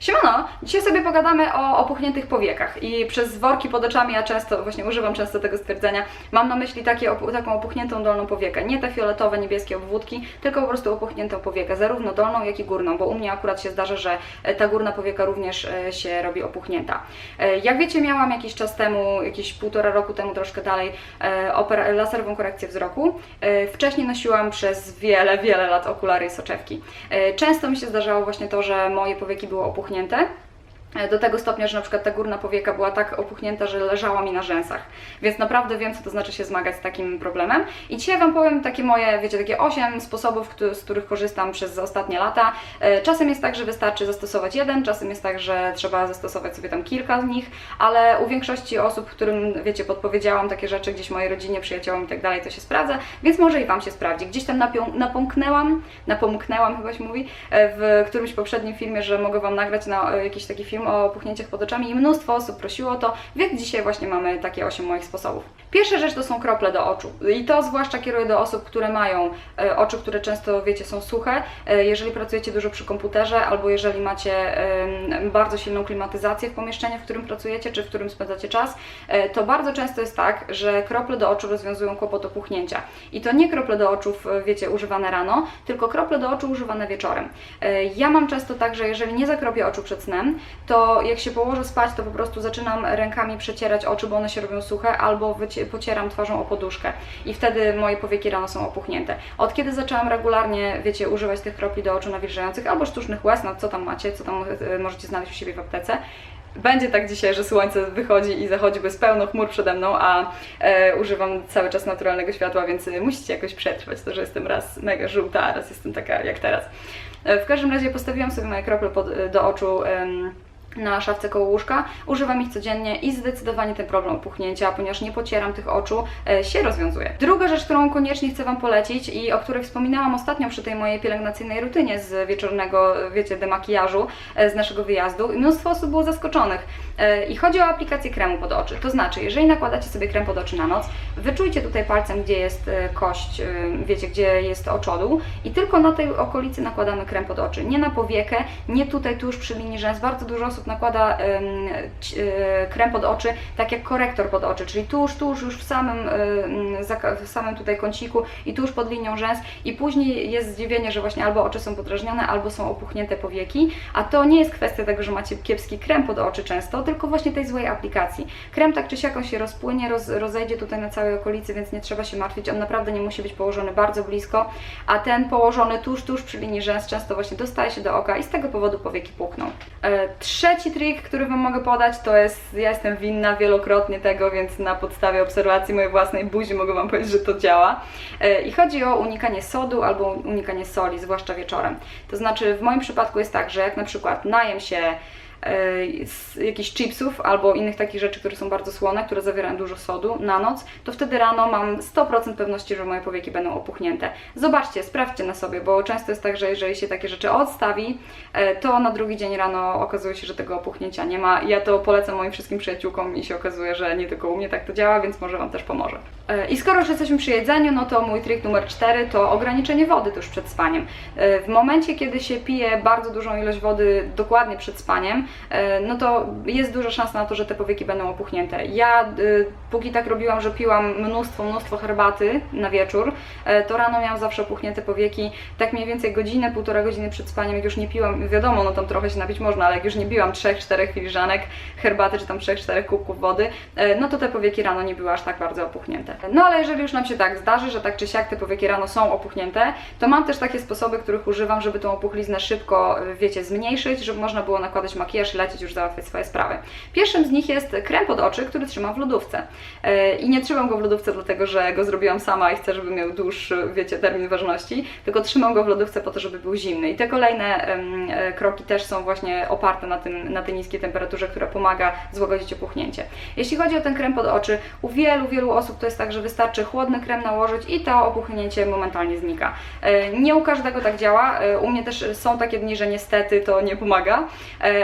Siemano, dzisiaj sobie pogadamy o opuchniętych powiekach i przez worki pod oczami ja często, właśnie używam często tego stwierdzenia, mam na myśli takie, taką opuchniętą dolną powiekę, nie te fioletowe, niebieskie obwódki, tylko po prostu opuchniętą powiekę, zarówno dolną, jak i górną, bo u mnie akurat się zdarza, że e, ta górna powieka również e, się robi opuchnięta. E, Jak wiecie, miałam jakiś czas temu, jakieś półtora roku temu, troszkę dalej, laserową korekcję wzroku. Wcześniej nosiłam przez wiele, wiele lat okulary i soczewki. Często mi się zdarzało właśnie to, że moje powieki były opuchnięte, E, do tego stopnia, że na przykład ta górna powieka była tak opuchnięta, że leżała mi na rzęsach. Więc naprawdę wiem, co to znaczy się zmagać z takim problemem. I dzisiaj Wam powiem takie moje, wiecie, takie 8 sposobów, z których korzystam przez ostatnie lata. E, Czasem jest tak, że wystarczy zastosować jeden, czasem jest tak, że trzeba zastosować sobie tam kilka z nich, ale u większości osób, którym, wiecie, podpowiedziałam takie rzeczy gdzieś mojej rodzinie, przyjaciołom i tak dalej, to się sprawdza, więc może i Wam się sprawdzi. Gdzieś tam napomknęłam, napomknęłam chyba się mówi, e, w którymś poprzednim filmie, że mogę Wam nagrać na e, jakiś taki film o puchnięciach pod oczami i mnóstwo osób prosiło o to, więc dzisiaj właśnie mamy takie 8 moich sposobów. Pierwsza rzecz to są krople do oczu i to zwłaszcza kieruję do osób, które mają e, oczy, które często, wiecie, są suche. E, Jeżeli pracujecie dużo przy komputerze albo jeżeli macie bardzo silną klimatyzację w pomieszczeniu, w którym pracujecie czy w którym spędzacie czas, e, to bardzo często jest tak, że krople do oczu rozwiązują kłopot opuchnięcia. I to nie krople do oczów, wiecie, używane rano, tylko krople do oczu używane wieczorem. Ja mam często tak, że jeżeli nie zakropię oczu przed snem, to jak się położę spać, to po prostu zaczynam rękami przecierać oczy, bo one się robią suche, albo pocieram twarzą o poduszkę i wtedy moje powieki rano są opuchnięte. Od kiedy zaczęłam regularnie, wiecie, używać tych kropli do oczu nawilżających albo sztucznych łez, no co tam macie, co tam e, możecie znaleźć u siebie w aptece, będzie tak dzisiaj, że słońce wychodzi i zachodzi, jest pełno chmur przede mną, a e, używam cały czas naturalnego światła, więc e, musicie jakoś przetrwać to, że jestem raz mega żółta, a raz jestem taka jak teraz. E, w każdym razie postawiłam sobie moje krople pod, do oczu. em, na szafce koło łóżka. Używam ich codziennie i zdecydowanie ten problem opuchnięcia, ponieważ nie pocieram tych oczu, e, się rozwiązuje. Druga rzecz, którą koniecznie chcę Wam polecić i o której wspominałam ostatnio przy tej mojej pielęgnacyjnej rutynie z wieczornego, wiecie, demakijażu e, z naszego wyjazdu mnóstwo osób było zaskoczonych. E, I chodzi o aplikację kremu pod oczy. To znaczy, jeżeli nakładacie sobie krem pod oczy na noc, wyczujcie tutaj palcem, gdzie jest kość, wiecie, gdzie jest oczodół i tylko na tej okolicy nakładamy krem pod oczy. Nie na powiekę, nie tutaj tuż przy linii rzęs. Bardzo dużo osób nakłada e, krem pod oczy, tak jak korektor pod oczy, czyli tuż, tuż już w samym, zaka- w samym tutaj kąciku i tuż pod linią rzęs i później jest zdziwienie, że właśnie albo oczy są podrażnione, albo są opuchnięte powieki, a to nie jest kwestia tego, że macie kiepski krem pod oczy często, tylko właśnie tej złej aplikacji. Krem tak czy siak on się rozpłynie, roz, rozejdzie tutaj na całej okolicy, więc nie trzeba się martwić, on naprawdę nie musi być położony bardzo blisko, a ten położony tuż, tuż przy linii rzęs często właśnie dostaje się do oka i z tego powodu powieki puchną. E, trzeci trik, który Wam mogę podać, to jest, ja jestem winna wielokrotnie tego, więc na podstawie obserwacji mojej własnej buzi mogę Wam powiedzieć, że to działa. E, I chodzi o unikanie sodu albo unikanie soli, zwłaszcza wieczorem. To znaczy w moim przypadku jest tak, że jak na przykład najem się z jakichś chipsów albo innych takich rzeczy, które są bardzo słone, które zawierają dużo sodu na noc, to wtedy rano mam 100% pewności, że moje powieki będą opuchnięte. Zobaczcie, sprawdźcie na sobie, bo często jest tak, że jeżeli się takie rzeczy odstawi, e, to na drugi dzień rano okazuje się, że tego opuchnięcia nie ma. Ja to polecam moim wszystkim przyjaciółkom i się okazuje, że nie tylko u mnie tak to działa, więc może Wam też pomoże. E, I skoro już jesteśmy przy jedzeniu, no to mój trik numer 4 to ograniczenie wody tuż przed spaniem. E, W momencie, kiedy się pije bardzo dużą ilość wody dokładnie przed spaniem, e, no to jest duża szansa na to, że te powieki będą opuchnięte. Ja e, póki tak robiłam, że piłam mnóstwo, mnóstwo herbaty na wieczór, e, to rano miałam zawsze opuchnięte powieki, tak mniej więcej godzinę, półtora godziny przed spaniem, jak już nie piłam, wiadomo, no tam trochę się napić można, ale jak już nie piłam 3-4 filiżanek herbaty, czy tam 3-4 kubków wody, e, no to te powieki rano nie były aż tak bardzo opuchnięte. No ale jeżeli już nam się tak zdarzy, że tak czy siak te powieki rano są opuchnięte, to mam też takie sposoby, których używam, żeby tą opuchliznę szybko, e, wiecie, zmniejszyć, żeby można było nakładać makijaż i lecieć już załatwiać swoje sprawy. Pierwszym z nich jest krem pod oczy, który trzymam w lodówce. E, I nie trzymam go w lodówce dlatego, że go zrobiłam sama i chcę, żeby miał dłuższy, wiecie, termin ważności, tylko trzymam go w lodówce po to, żeby był zimny. I te kolejne e, kroki też są właśnie oparte na, tym, na tej niskiej temperaturze, która pomaga złagodzić opuchnięcie. Jeśli chodzi o ten krem pod oczy, u wielu, wielu osób to jest tak, że wystarczy chłodny krem nałożyć i to opuchnięcie momentalnie znika. E, Nie u każdego tak działa, u mnie też są takie dni, że niestety to nie pomaga,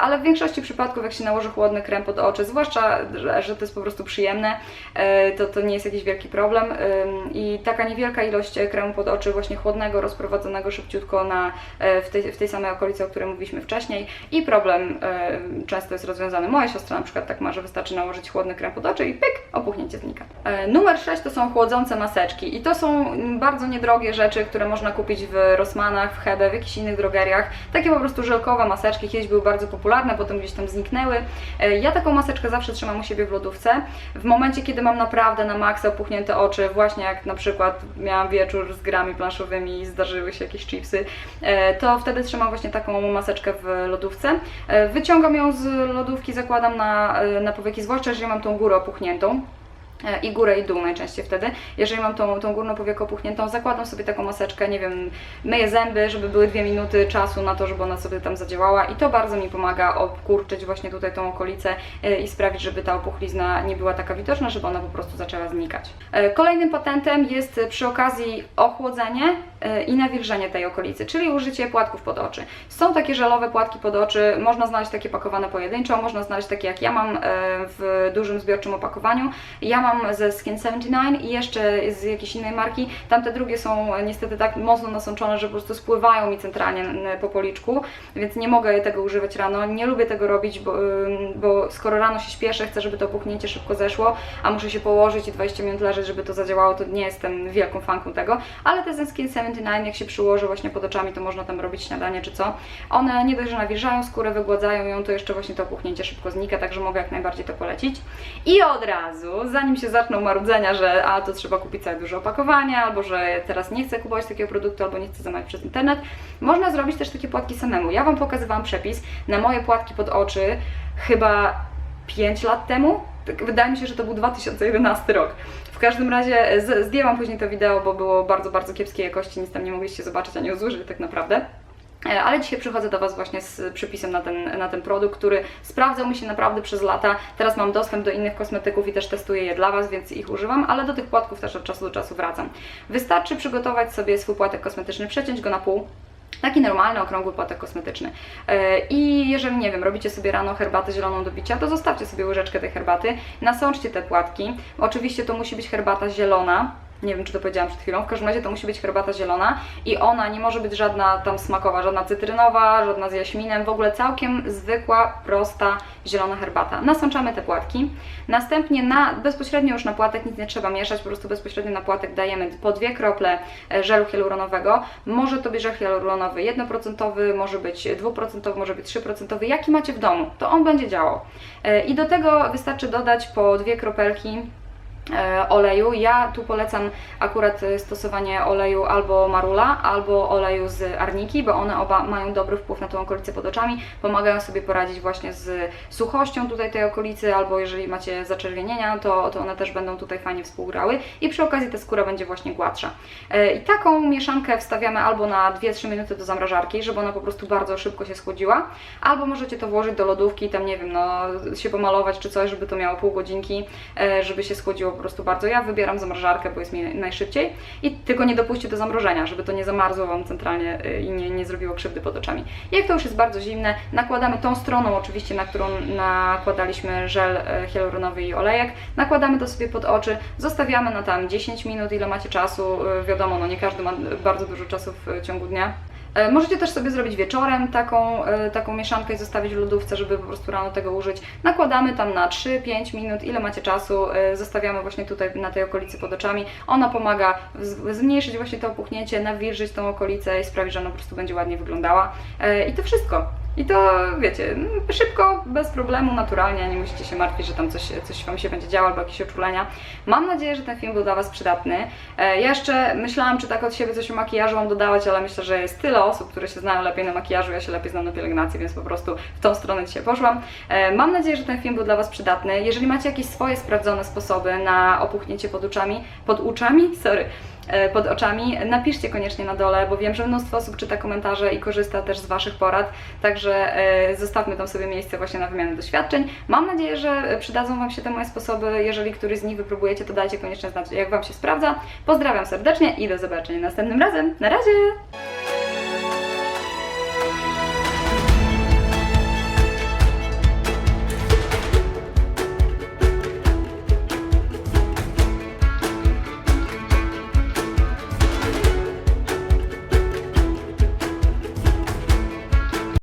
ale ale w większości przypadków, jak się nałoży chłodny krem pod oczy, zwłaszcza, że, że to jest po prostu przyjemne, e, to, to nie jest jakiś wielki problem. I taka niewielka ilość kremu pod oczy, właśnie chłodnego, rozprowadzonego szybciutko na, e, w, tej, w tej samej okolicy, o której mówiliśmy wcześniej, i problem e, często jest rozwiązany. Moja siostra na przykład tak ma, że wystarczy nałożyć chłodny krem pod oczy i pyk, opuchnięcie znika. Numer 6 to są chłodzące maseczki i to są bardzo niedrogie rzeczy, które można kupić w Rossmanach, w Hebe, w jakichś innych drogeriach. Takie po prostu żelkowe maseczki kiedyś były bardzo popularne, potem gdzieś tam zniknęły. E, Ja taką maseczkę zawsze trzymam u siebie w lodówce. W momencie, kiedy mam naprawdę na maksa opuchnięte oczy, właśnie jak na przykład miałam wieczór z grami planszowymi i zdarzyły się jakieś chipsy, e, to wtedy trzymam właśnie taką maseczkę w lodówce. E, Wyciągam ją z lodówki, zakładam na, na powieki, zwłaszcza jeżeli mam tą górę opuchniętą. E, i górę i dół najczęściej wtedy. Jeżeli mam tą, tą górną powiekę opuchniętą, zakładam sobie taką maseczkę, nie wiem, myję zęby, żeby były dwie minuty czasu na to, żeby ona sobie tam zadziałała i to bardzo mi pomaga obkurczyć właśnie tutaj tą okolicę e, i sprawić, żeby ta opuchlizna nie była taka widoczna, żeby ona po prostu zaczęła znikać. E, Kolejnym patentem jest przy okazji ochłodzenie i nawilżenie tej okolicy, czyli użycie płatków pod oczy. Są takie żelowe płatki pod oczy, można znaleźć takie pakowane pojedynczo, można znaleźć takie jak ja mam e, w dużym zbiorczym opakowaniu. Ja mam ze Skin 79 i jeszcze z jakiejś innej marki. Tamte drugie są niestety tak mocno nasączone, że po prostu spływają mi centralnie po policzku, więc nie mogę tego używać rano. Nie lubię tego robić, bo, bo skoro rano się śpieszę, chcę, żeby to puchnięcie szybko zeszło, a muszę się położyć i 20 minut leżeć, żeby to zadziałało, to nie jestem wielką fanką tego. Ale te ze Skin 79, jak się przyłoży właśnie pod oczami, to można tam robić śniadanie czy co. One nie dość, że nawilżają skórę, wygładzają ją, to jeszcze właśnie to opuchnięcie szybko znika, także mogę jak najbardziej to polecić. I od razu, zanim się zaczną marudzenia, że a to trzeba kupić całe duże opakowania, albo że teraz nie chcę kupować takiego produktu, albo nie chcę zamawiać przez internet, można zrobić też takie płatki samemu. Ja Wam pokazywałam przepis na moje płatki pod oczy chyba 5 lat temu. Tak, Wydaje mi się, że to był 2011 rok. W każdym razie z- zdjęłam później to wideo, bo było bardzo, bardzo kiepskiej jakości, nic tam nie mogliście zobaczyć ani uzużyć tak naprawdę. E, Ale dzisiaj przychodzę do Was właśnie z przepisem na ten, na ten produkt, który sprawdzał mi się naprawdę przez lata. Teraz mam dostęp do innych kosmetyków i też testuję je dla Was, więc ich używam, ale do tych płatków też od czasu do czasu wracam. Wystarczy przygotować sobie swój płatek kosmetyczny, przeciąć go na pół. Taki normalny, okrągły płatek kosmetyczny. E, I jeżeli, nie wiem, robicie sobie rano herbatę zieloną do picia, to zostawcie sobie łyżeczkę tej herbaty, nasączcie te płatki. Oczywiście to musi być herbata zielona, nie wiem, czy to powiedziałam przed chwilą, w każdym razie to musi być herbata zielona i ona nie może być żadna tam smakowa, żadna cytrynowa, żadna z jaśminem, w ogóle całkiem zwykła, prosta, zielona herbata. Nasączamy te płatki, następnie na, bezpośrednio już na płatek nic nie trzeba mieszać, po prostu bezpośrednio na płatek dajemy po dwie krople e, żelu hialuronowego. Może to być żel hialuronowy 1%, może być 2%, może być 3%, jaki macie w domu, to on będzie działał. E, I do tego wystarczy dodać po dwie kropelki oleju. Ja tu polecam akurat e, stosowanie oleju albo marula, albo oleju z arniki, bo one oba mają dobry wpływ na tą okolicę pod oczami, pomagają sobie poradzić właśnie z suchością tutaj tej okolicy, albo jeżeli macie zaczerwienienia, to, to one też będą tutaj fajnie współgrały i przy okazji ta skóra będzie właśnie gładsza. E, I taką mieszankę wstawiamy albo na 2-3 minuty do zamrażarki, żeby ona po prostu bardzo szybko się schłodziła, albo możecie to włożyć do lodówki, tam nie wiem, no się pomalować czy coś, żeby to miało pół godzinki, e, żeby się schłodziło prostu bardzo. Ja wybieram zamrażarkę, bo jest mi najszybciej i tylko nie dopuśćcie do zamrożenia, żeby to nie zamarzło Wam centralnie e, i nie, nie zrobiło krzywdy pod oczami. Jak to już jest bardzo zimne, nakładamy tą stroną oczywiście, na którą nakładaliśmy żel e, hialuronowy i olejek, nakładamy to sobie pod oczy, zostawiamy na tam 10 minut, ile macie czasu, e, wiadomo, no nie każdy ma bardzo dużo czasu w ciągu dnia. E, Możecie też sobie zrobić wieczorem taką, e, taką mieszankę i zostawić w lodówce, żeby po prostu rano tego użyć. Nakładamy tam na 3-5 minut, ile macie czasu, e, zostawiamy właśnie tutaj na tej okolicy pod oczami. Ona pomaga zmniejszyć właśnie to opuchnięcie, nawilżyć tą okolicę i sprawić, że ona po prostu będzie ładnie wyglądała. I to wszystko. I to wiecie, mm, szybko, bez problemu, naturalnie, nie musicie się martwić, że tam coś, coś Wam się będzie działo albo jakieś uczulenia. Mam nadzieję, że ten film był dla Was przydatny. E, Ja jeszcze myślałam, czy tak od siebie coś o makijażu mam dodawać, ale myślę, że jest tyle osób, które się znają lepiej na makijażu, ja się lepiej znam na pielęgnacji, więc po prostu w tą stronę dzisiaj poszłam. E, Mam nadzieję, że ten film był dla Was przydatny. Jeżeli macie jakieś swoje sprawdzone sposoby na opuchnięcie pod oczami, pod uczami, sorry, e, pod oczami, napiszcie koniecznie na dole, bo wiem, że mnóstwo osób czyta komentarze i korzysta też z Waszych porad, także e, zostawmy tam sobie miejsce właśnie na wymianę doświadczeń. Mam nadzieję, że przydadzą Wam się te moje sposoby. Jeżeli któryś z nich wypróbujecie, to dajcie koniecznie znać, jak Wam się sprawdza. Pozdrawiam serdecznie i do zobaczenia następnym razem. Na razie!